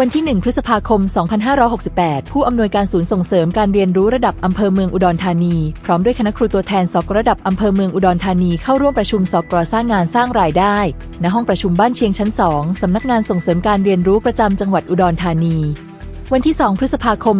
วันที่ 1 พฤษภาคม 2568 ผู้อำนวยการศูนย์ส่งเสริมการเรียนรู้ระดับอำเภอเมืองอุดรธานี พร้อมด้วยคณะครูตัวแทนสกระดับอำเภอเมืองอุดรธานีเข้าร่วมประชุมสกรสร้างงานสร้างรายได้ ณห้องประชุมบ้านเชียงชั้น 2 สำนักงานส่งเสริมการเรียนรู้ประจำจังหวัดอุดรธานี วันที่ 2 พฤษภาคม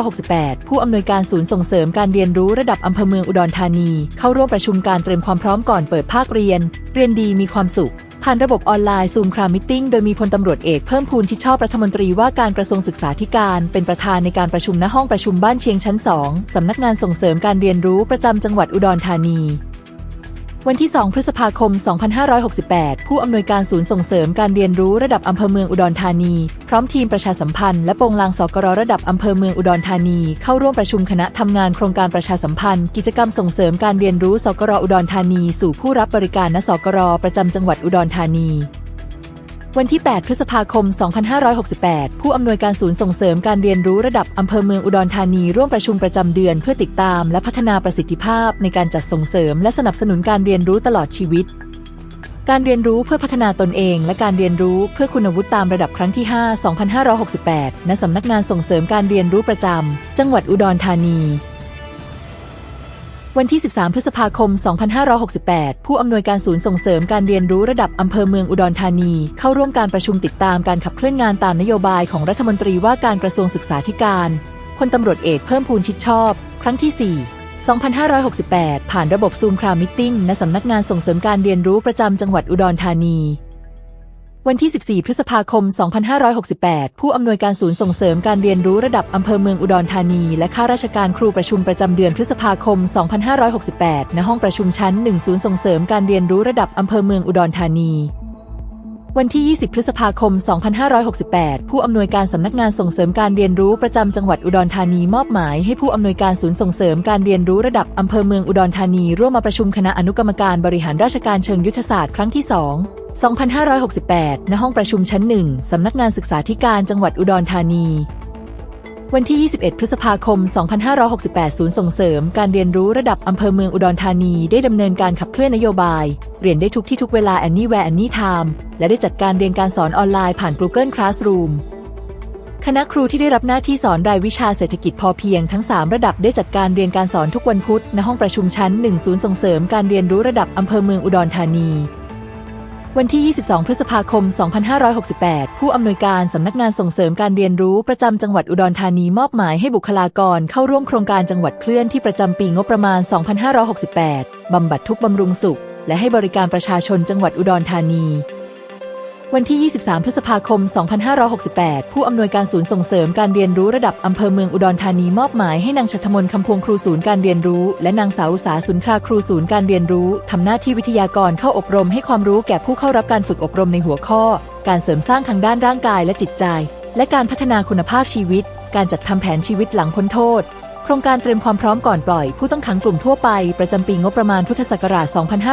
2568 ผู้อำนวยการศูนย์ส่งเสริมการเรียนรู้ระดับอำเภอเมืองอุดรธานี เข้าร่วมประชุมการเตรียมความพร้อมก่อนเปิดภาคเรียน เรียนดีมีความสุข ผ่านระบบออนไลน์ซูมครามิทติ้งโดยมีพลตำรวจเอกเพิ่มพูนชิดชอบรัฐมนตรีว่าการกระทรวงศึกษาธิการเป็นประธานในการประชุมณห้องประชุมบ้านเชียงชั้น 2 สำนักงานส่งเสริมการเรียนรู้ประจำจังหวัดอุดรธานี วันที่ 2 พฤษภาคม 2568 ผู้อำนวยการศูนย์ส่งเสริมการเรียนรู้ระดับอำเภอเมืองอุดรธานี พร้อมทีมประชาสัมพันธ์และโปงลางสกรระดับอำเภอเมืองอุดรธานี เข้าร่วมประชุมคณะทำงานโครงการประชาสัมพันธ์ กิจกรรมส่งเสริมการเรียนรู้สกรอุดรธานี สู่ผู้รับบริการณสกรประจำจังหวัดอุดรธานี วันที่ 8 พฤษภาคม 2568 ผู้อำนวยการศูนย์ส่งเสริมการเรียนรู้ระดับอำเภอเมืองอุดรธานีร่วมประชุมประจำเดือนเพื่อติดตามและพัฒนาประสิทธิภาพในการจัดส่งเสริมและสนับสนุนการเรียนรู้ตลอดชีวิต การเรียนรู้เพื่อพัฒนาตนเอง และการเรียนรู้เพื่อคุณวุฒิตามระดับครั้งที่ 5 2568 ณ สำนักงานส่งเสริมการเรียนรู้ประจำ จังหวัดอุดรธานี วันที่ 13 พฤษภาคม 2568 ผู้อำนวยการศูนย์ส่งเสริมการเรียนรู้ระดับอำเภอเมืองอุดรธานี เข้าร่วมการประชุมติดตามการขับเคลื่อนงานตามนโยบายของรัฐมนตรีว่าการกระทรวงศึกษาธิการพลตำรวจเอกเพิ่มพูนชิดชอบ ครั้งที่ 4 2568 ผ่านระบบซูมคราวมิทติ้งณสำนักงานส่งเสริมการเรียนรู้ประจำจังหวัดอุดรธานี วันที่ 14 พฤษภาคม 2568 ผู้อำนวยการศูนย์ส่งเสริมการเรียนรู้ระดับอำเภอเมืองอุดรธานี และข้าราชการครูประชุมประจำเดือนพฤษภาคม 2568 ณ ห้องประชุมชั้น1ศูนย์ส่งเสริมการเรียนรู้ระดับอำเภอเมืองอุดรธานี วันที่ 20 พฤษภาคม 2568 ผู้อำนวยการสำนักงานส่งเสริมการเรียนรู้ประจำจังหวัดอุดรธานีมอบหมายให้ผู้อำนวยการศูนย์ส่งเสริมการเรียนรู้ระดับอำเภอเมืองอุดรธานีร่วมมาประชุมคณะอนุกรรมการบริหารราชการเชิงยุทธศาสตร์ครั้งที่ 2 2568 ณ ห้องประชุมชั้น 1 สำนักงานศึกษาธิการจังหวัดอุดรธานี วันที่ 21 พฤษภาคม 2568 ศูนย์ส่งเสริม การเรียนรู้ระดับอำเภอเมืองอุดรธานีได้ดำเนินการขับเคลื่อนนโยบาย เรียนได้ทุกที่ทุกเวลา Anywhere Anytime และได้จัดการเรียนการสอนออนไลน์ผ่าน Google Classroom คณะครูที่ได้รับหน้าที่สอนรายวิชาเศรษฐกิจพอเพียงทั้ง 3 ระดับได้จัดการเรียนการสอนทุกวันพุธณห้องประชุมชั้น 1 ศูนย์ส่งเสริมการเรียนรู้ระดับอำเภอเมืองอุดรธานี วันที่ 22 พฤษภาคม 2568 ผู้อำนวยการสำนักงานส่งเสริมการเรียนรู้ประจำจังหวัดอุดรธานีมอบหมายให้บุคลากรเข้าร่วมโครงการจังหวัดเคลื่อนที่ประจำปีงบประมาณ 2568 บำบัดทุกบำรุงสุข และให้บริการประชาชนจังหวัดอุดรธานี วันที่ 23 พฤษภาคม 2568 ผู้อำนวยการศูนย์ส่งเสริมการเรียนรู้ระดับอำเภอเมืองอุดรธานีมอบหมายให้นางชัทมนคำพวงครูศูนย์การเรียนรู้ และนางสาวอุษาสุนทราครูศูนย์การเรียนรู้ทำหน้าที่วิทยากรเข้าอบรมให้ความรู้แก่ผู้เข้ารับการฝึกอบรมในหัวข้อ การเสริมสร้างทางด้านร่างกายและจิตใจ และการพัฒนาคุณภาพชีวิต การจัดทำแผนชีวิตหลังพ้นโทษโครงการเตรียมความพร้อมก่อนปล่อย ผู้ต้องขังกลุ่มทั่วไป ประจำปีงบประมาณพุทธศักราช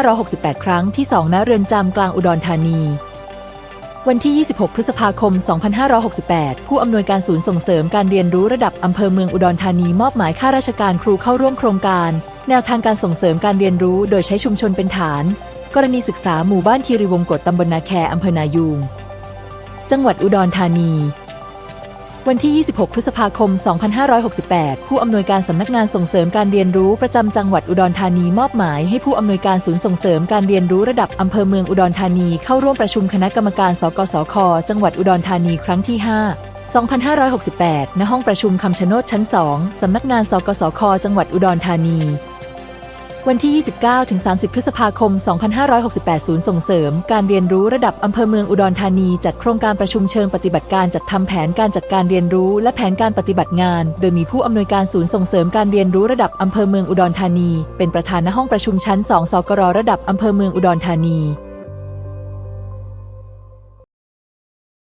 2568 ครั้งที่ 2 ณ เรือนจำกลางอุดรธานี วันที่ 26 พฤษภาคม 2568 ผู้อำนวยการศูนย์ส่งเสริมการเรียนรู้ระดับอำเภอเมืองอุดรธานีมอบหมายข้าราชการครูเข้าร่วมโครงการ แนวทางการส่งเสริมการเรียนรู้โดยใช้ชุมชนเป็นฐาน กรณีศึกษาหมู่บ้านคีรีวงกตตำบลนาแคอำเภอนายูง จังหวัดอุดรธานี วันที่ 26 พฤษภาคม 2568 ผู้อำนวยการสำนักงานส่งเสริมการเรียนรู้ประจำจังหวัดอุดรธานีมอบหมายให้ผู้อำนวยการศูนย์ส่งเสริมการเรียนรู้ระดับอำเภอเมืองอุดรธานีเข้าร่วมประชุมคณะกรรมการ สกสค จังหวัดอุดรธานีครั้งที่ 5 2568 ณ ห้องประชุมคำชะโนดชั้น 2 สำนักงาน สกสค จังหวัดอุดรธานี วันที่ 29-30 พฤษภาคม 2568 ศูนย์ส่งเสริม การเรียนรู้ระดับอำเภอเมืองอุดรธานี จัดโครงการประชุมเชิงปฏิบัติการจัดทำแผนการจัดการเรียนรู้ และแผนการปฏิบัติงาน โดยมีผู้อำนวยการศูนย์ส่งเสริมการเรียนรู้ระดับอำเภอเมืองอุดรธานี เป็นประธานณห้องประชุมชั้น 2 สกรระดับอำเภอเมืองอุดรธานี